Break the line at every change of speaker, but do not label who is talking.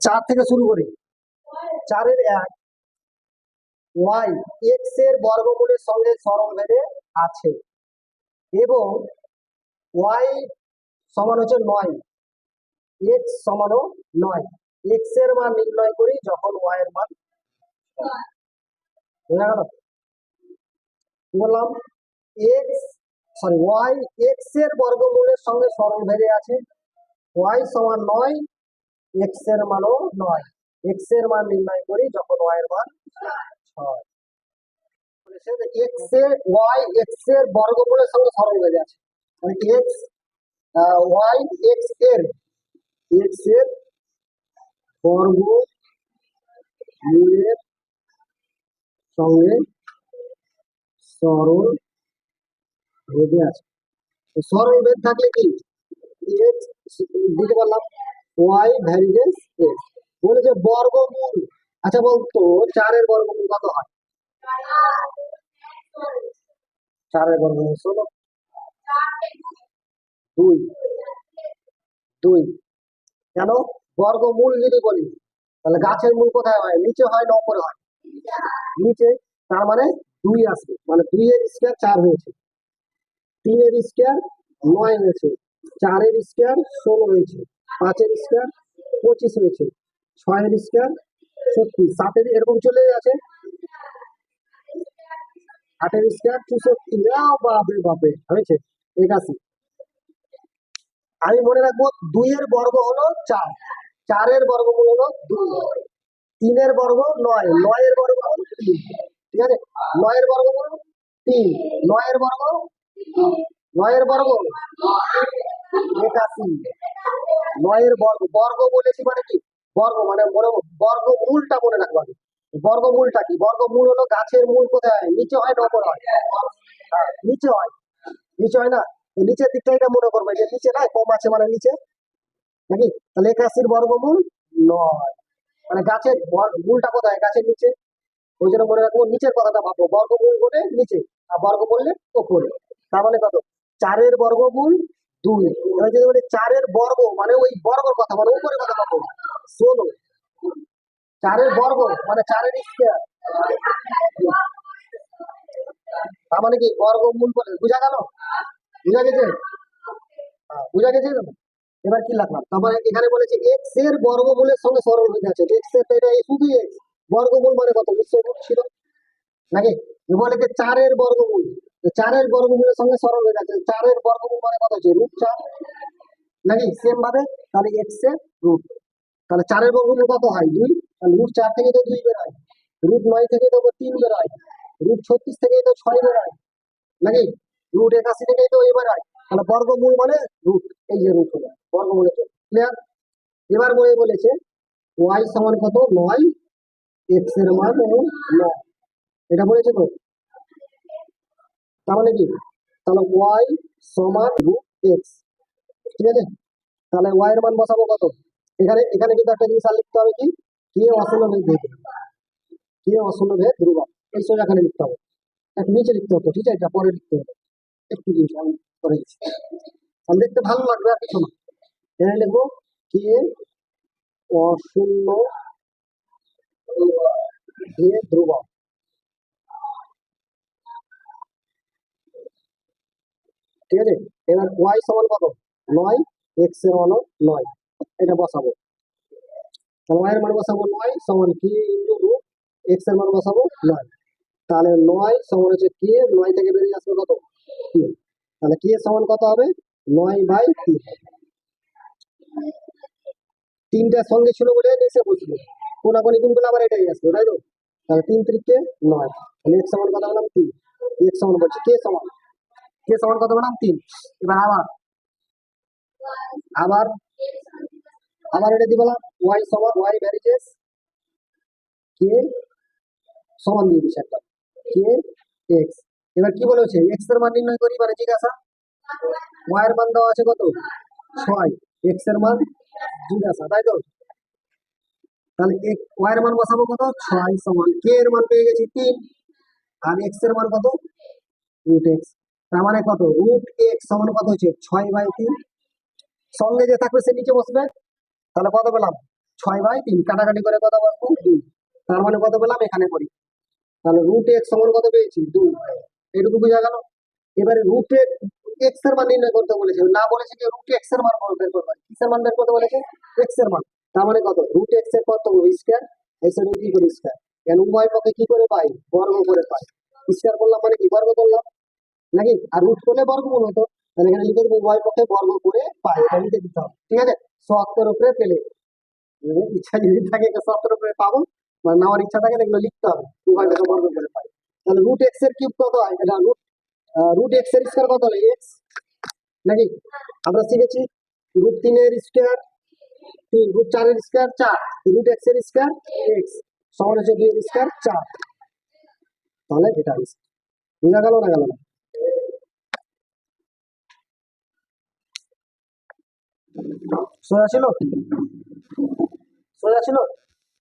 চার থেকে শুরু করি। চারের এক। ওয়াই এক্সের বর্গমূলের সঙ্গে সরল ভেদে আছে। এবং ওয়াই সমান হচ্ছে নয়। এক্স সমানও নয়। এক্সের মান নির্ণয় করি যখন ওয়াই এর মান বললাম? এক্স সরি ওয়াই এক্সের বর্গমূলের সঙ্গে সরল ভেদে আছে। ওয়াই সমান নয় এক্সের মানও নয়। এক্সের মান নির্ণয় করি যখন ওয়াই এর মান ছয়। এক্সের ওয়াই এক্সের বর্গমূলের সঙ্গে সরল ভেদে আছে মানে এক্স ওয়াই এক্সের এক্সের বর্গ মূলের সঙ্গে সরল ভেদে আছে। সরল ভেদ থাকলে কি? দিতে পারলাম ওয়াই ভ্যারিজেস এক্স বলেছে বর্গমূল আচ্ছা বলতো, চারের বর্গমূল কত হয়? চারের বর্গমূল ষোলো। দুই। দুই। কেন? বর্গমূল যদি বলি, তাহলে গাছের মূল কোথায় হয়? নিচে হয় না উপরে হয়। নিচে, তার মানে দুই আসবে মানে দুইয়ের স্কোয়ার চার হয়েছে। তিনের স্কোয়ার নয় হয়েছে। চারের স্কোয়ার ষোলো হয়েছে, পাঁচের স্কোয়ার পঁচিশ হয়েছে, ছয়ের স্কোয়ার ছত্রিশ, সাতের এরকম চলে আছে। আটের স্কোয়ার চৌষট্টি বাপে বাপরে হয়েছে, একাশি। আমি মনে রাখব, দুইয়ের বর্গ হলো চার, চারের বর্গমূল হলো দুই, তিনের বর্গ নয়, নয়ের বর্গ তিন, ঠিক আছে? নয়ের বর্গমূল তিন, নয়ের বর্গ নয়ের বর্গ। একাশি। নয়ের বর্গ। বর্গ বলেছি মানে কি? বর্গ মানে মনে বর্গমূলটা মনে রাখব আগে। বর্গমূলটা কি? বর্গ মূল হলো গাছের মূল কোথায়? হয় নিচে হয় না হয়? নিচে হয়। নিচে হয় না? নিচের দিকটা এটা মনে করবে যে নিচে না, কম আছে মানে নিচে। নাকি? তাহলে একাশির বর্গমূল নয়। মানে গাছের মূলটা কোথায়? গাছের নিচে। ওই জন্য মনে রাখব নিচের কথাটা ভাববো। বর্গমূল বলে নিচে, আর বর্গ বললে ওপরে তার মানে কত? চারের বর্গ বর্গমূল দুই। এবার যদি বলি চারের বর্গ মানে ওই বর্গর কথা মানে উপরে কথা ভাববো ষোলো। চারের বর্গ মানে চারের তার মানে কি? বর্গমূল বলে বুঝা গেল? বুঝা গেছে? হ্যাঁ, বুঝা গেছে এবার কি লিখলাম তারপরে এখানে বলেছে এক্সের বর্গমূলের সঙ্গে সরল হয়ে আছে। এক্সের এটা শুধু এক্স বর্গমূল মানে কত? নিশ্চয় ছিল? নাকি? এবার লিখে চারের বর্গমূল। চারের বর্গমূলের সঙ্গে সরল হয়ে যাচ্ছে। চারের বর্গমূল মানে কত হচ্ছে? রুট চার। নাকি সেম ভাবে? তাহলে এক্সের রুট তাহলে চারের বর্গমূল কত হয়? দুই। তাহলে রুট চার থেকে তো দুই বেরোয়। রুট নয় থেকে তো তিন বেরোয়। রুট ছত্রিশ থেকে তো ছয় বেরোয়। নাকি? রুট একাশি থেকে তো এবার হয় তাহলে বর্গমূল মানে রুট এই যে রুট হলো। বর্গমূলে ক্লিয়ার এবার বলে বলেছে ওয়াই সমান কত? নয়। এক্সের মান নয়। এটা বলেছে তো? মানে কি? তাহলে ওয়াই সমান এক্স ঠিক আছে? তাহলে ওয়াই এর মান বসাবো কত? এখানে এখানে কিন্তু একটা জিনিস আর লিখতে হবে কি? কে অশূন্য ভেদ ভেদ কে অশূন্য ভেদ ধ্রুবক। এই সোজা এখানে লিখতে হবে। একটু নিচে লিখতে হতো ঠিক আছে? এটা পরে লিখতে হবে। একটু জিনিস আমি করে দিচ্ছি তাহলে দেখতে ভালো লাগবে আর কিছু না। এখানে লিখব কে অশূন্য ভেদ ধ্রুবক। ঠিক আছে? এবার ওয়াই সমান কত? নয়। এক্সের মানও নয়। এটা বসাবো। ওয়াই এর মান বসাবো নয় সমান কি ইন্টু রুট এক্সের মান বসাবো নয়। তাহলে নয় সমান হচ্ছে কে নয় থেকে বেরিয়ে আসবে কত? তিন। তাহলে কে সমান কত হবে? নয় বাই তিন। তিনটার সঙ্গে ছিল বলে নিচে বসল। কোনাকুনি গুণ করলে আবার এটাই আসবে, তাই তো? তাহলে তিন তিরিখে নয়। তাহলে এক্স সমান কত বললাম তিন। এক্স সমান বলছে কে সমান। কে সমান কত বললাম? তিন। এবার আবার। আবার। আবার এটা দিয়ে বললাম? ওয়াই সমান ওয়াই ভ্যারিজেস কে সমান দিয়ে দিচ্ছে একটা। কে এক্স এবার কি বলেছে? এক্সের মান নির্ণয় করি মানে জিজ্ঞাসা। ওয়াই এর মান দেওয়া আছে কত? ছয়। এক্সের মান জিজ্ঞাসা, তাই তো? তাহলে এক ওয়াই এর মান বসাবো কত? ছয় সমান। কে এর মান পেয়ে গেছি তিন। আর এক্সের মান কত? রুট এক্স তার মানে কত? রুট এক্স সমান কত হচ্ছে? ছয় বাই তিন। সঙ্গে যে থাকবে সে নিচে বসবে। তাহলে কত পেলাম? ছয় বাই তিন। কাটাকাটি করে কত বসবো? দুই। তার মানে কত পেলাম? এখানে করি। তাহলে রুট এক্স সমান কত পেয়েছি? দুই। এটুকু বোঝা গেল? এবারে রুট এক্সের মান নির্ণয় করতে বলেছে। না বলেছে যে রুট এক্সের মান বের করবে। কিসের মান বের করতে বলেছে? এক্সের মান। তার মানে কত? রুট এক্সের কত? স্কয়ার এর কি করে স্কয়ার কেন উভয় পক্ষে কি করে পাই? বর্গ করে পাই। স্কয়ার করলাম মানে কি? বর্গ করলাম। নাকি? আর রুট করলে বর্গমূল হতো। তাহলে এখানে লিখে দেবো উভয় পক্ষে বর্গ করে পাই, এটা লিখে দিতে হবে। ঠিক আছে? সত্তর উপরে পেলে। ইচ্ছা যদি থাকে সত্তর উপরে পাবো। মানে নেওয়ার ইচ্ছা থাকে, এগুলো লিখতে হবে। উভয় পক্ষে বর্গ করে পাই। তাহলে রুট এক্সের কিউব কত হয়? এটা রুট রুট এক্সের স্কয়ার কত হলো এক্স নাকি? আমরা শিখেছি রুট তিনের স্কয়ার তিন রুট চারের স্কয়ার চার। রুট এক্সের স্কয়ার এক্স সমান হচ্ছে দুই স্কয়ার চার। তাহলে এটা বোঝা গেল না গেল না? সোজা ছিল? সোজা ছিল?